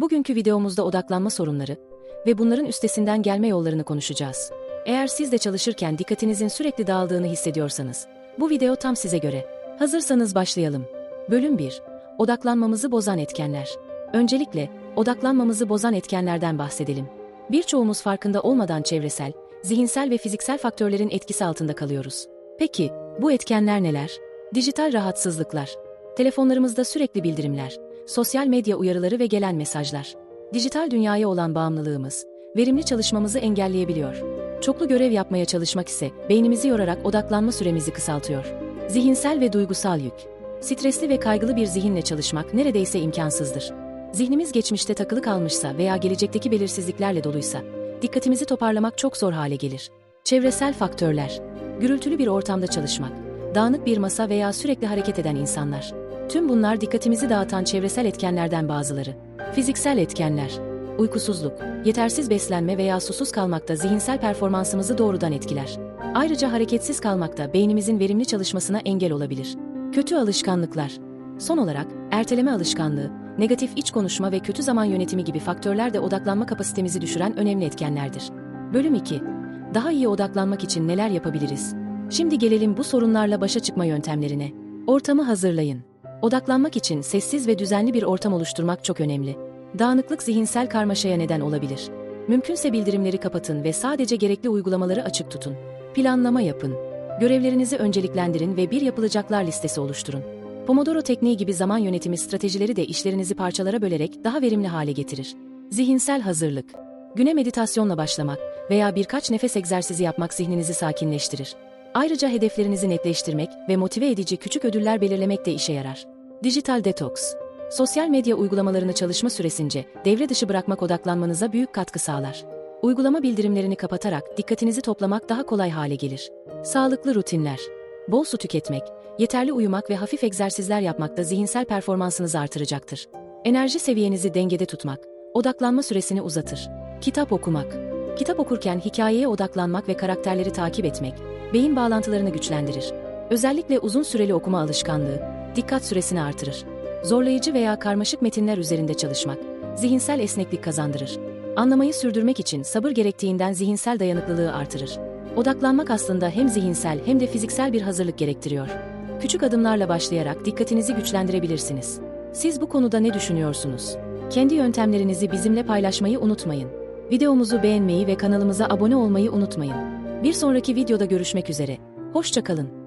Bugünkü videomuzda odaklanma sorunları ve bunların üstesinden gelme yollarını konuşacağız. Eğer siz de çalışırken dikkatinizin sürekli dağıldığını hissediyorsanız, bu video tam size göre. Hazırsanız başlayalım. Bölüm 1. Odaklanmamızı bozan etkenler. Öncelikle, odaklanmamızı bozan etkenlerden bahsedelim. Birçoğumuz farkında olmadan çevresel, zihinsel ve fiziksel faktörlerin etkisi altında kalıyoruz. Peki, bu etkenler neler? Dijital rahatsızlıklar. Telefonlarımızda sürekli bildirimler, sosyal medya uyarıları ve gelen mesajlar. Dijital dünyaya olan bağımlılığımız, verimli çalışmamızı engelleyebiliyor. Çoklu görev yapmaya çalışmak ise beynimizi yorarak odaklanma süremizi kısaltıyor. Zihinsel ve duygusal yük. Stresli ve kaygılı bir zihinle çalışmak neredeyse imkansızdır. Zihnimiz geçmişte takılı kalmışsa veya gelecekteki belirsizliklerle doluysa, dikkatimizi toparlamak çok zor hale gelir. Çevresel faktörler. Gürültülü bir ortamda çalışmak, dağınık bir masa veya sürekli hareket eden insanlar. Tüm bunlar dikkatimizi dağıtan çevresel etkenlerden bazıları. Fiziksel etkenler. Uykusuzluk, yetersiz beslenme veya susuz kalmak da zihinsel performansımızı doğrudan etkiler. Ayrıca hareketsiz kalmak da beynimizin verimli çalışmasına engel olabilir. Kötü alışkanlıklar. Son olarak, erteleme alışkanlığı, negatif iç konuşma ve kötü zaman yönetimi gibi faktörler de odaklanma kapasitemizi düşüren önemli etkenlerdir. Bölüm 2. Daha iyi odaklanmak için neler yapabiliriz? Şimdi gelelim bu sorunlarla başa çıkma yöntemlerine. Ortamı hazırlayın. Odaklanmak için sessiz ve düzenli bir ortam oluşturmak çok önemli. Dağınıklık zihinsel karmaşaya neden olabilir. Mümkünse bildirimleri kapatın ve sadece gerekli uygulamaları açık tutun. Planlama yapın. Görevlerinizi önceliklendirin ve bir yapılacaklar listesi oluşturun. Pomodoro tekniği gibi zaman yönetimi stratejileri de işlerinizi parçalara bölerek daha verimli hale getirir. Zihinsel hazırlık. Güne meditasyonla başlamak veya birkaç nefes egzersizi yapmak zihninizi sakinleştirir. Ayrıca hedeflerinizi netleştirmek ve motive edici küçük ödüller belirlemek de işe yarar. Dijital detoks. Sosyal medya uygulamalarını çalışma süresince devre dışı bırakmak odaklanmanıza büyük katkı sağlar. Uygulama bildirimlerini kapatarak dikkatinizi toplamak daha kolay hale gelir. Sağlıklı rutinler. Bol su tüketmek, yeterli uyumak ve hafif egzersizler yapmak da zihinsel performansınızı artıracaktır. Enerji seviyenizi dengede tutmak, odaklanma süresini uzatır. Kitap okumak. Kitap okurken hikayeye odaklanmak ve karakterleri takip etmek, beyin bağlantılarını güçlendirir. Özellikle uzun süreli okuma alışkanlığı, dikkat süresini artırır. Zorlayıcı veya karmaşık metinler üzerinde çalışmak, zihinsel esneklik kazandırır. Anlamayı sürdürmek için sabır gerektiğinden zihinsel dayanıklılığı artırır. Odaklanmak aslında hem zihinsel hem de fiziksel bir hazırlık gerektiriyor. Küçük adımlarla başlayarak dikkatinizi güçlendirebilirsiniz. Siz bu konuda ne düşünüyorsunuz? Kendi yöntemlerinizi bizimle paylaşmayı unutmayın. Videomuzu beğenmeyi ve kanalımıza abone olmayı unutmayın. Bir sonraki videoda görüşmek üzere. Hoşçakalın.